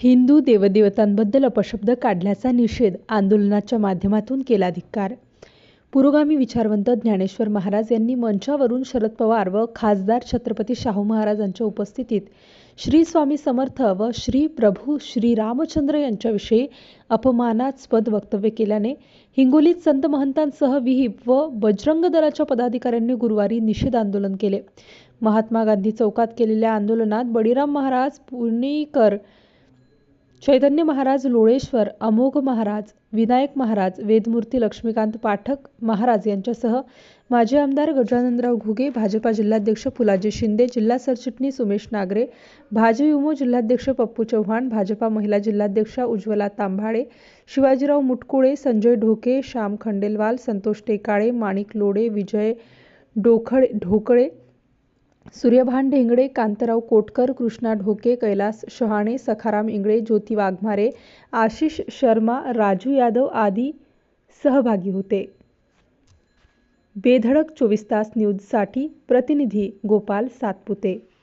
हिंदू देवदेवतांबद्दल अपशब्द काढल्याचा निषेध आंदोलनाच्या माध्यमातून केला धिक्कार पुरोगामी विचारवंत ज्ञानेश्वर महाराज यांनी मंचावरून शरद पवार व खासदार छत्रपती शाहू महाराजांच्या उपस्थितीत श्री स्वामी समर्थ व श्री प्रभू श्री रामचंद्र यांच्याविषयी अपमानास्पद वक्तव्य केल्याने हिंगोलीत संत महंतांसह विहिप व बजरंग दलाच्या पदाधिकाऱ्यांनी गुरुवारी निषेध आंदोलन केले. महात्मा गांधी चौकात केलेल्या आंदोलनात बळीराम महाराज पुणेकर चैतन्य महाराज लोळेश्वर अमोघ महाराज विनायक महाराज वेदमूर्ती लक्ष्मीकांत पाठक महाराज यांच्यासह माजी आमदार गजाननराव घुगे भाजपा जिल्हाध्यक्ष फुलाजी शिंदे जिल्हा सरचिटणीस उमेश नागरे भाजयुमो जिल्हाध्यक्ष पप्पू चव्हाण भाजपा महिला जिल्हाध्यक्षा उज्ज्वला तांभाळे शिवाजीराव मुटकुळे संजय ढोके श्याम खंडेलवाल संतोष टेकाळे माणिक लोडे विजय डोखळे ढोकळे सूर्यभान ढेंगडे कांतराव कोटकर कृष्णा ढोके कैलास शहाणे सखाराम इंगळे ज्योती वाघमारे आशिष शर्मा राजू यादव आदी सहभागी होते. बेधडक चोवीस तास न्यूजसाठी प्रतिनिधी गोपाल सातपुते.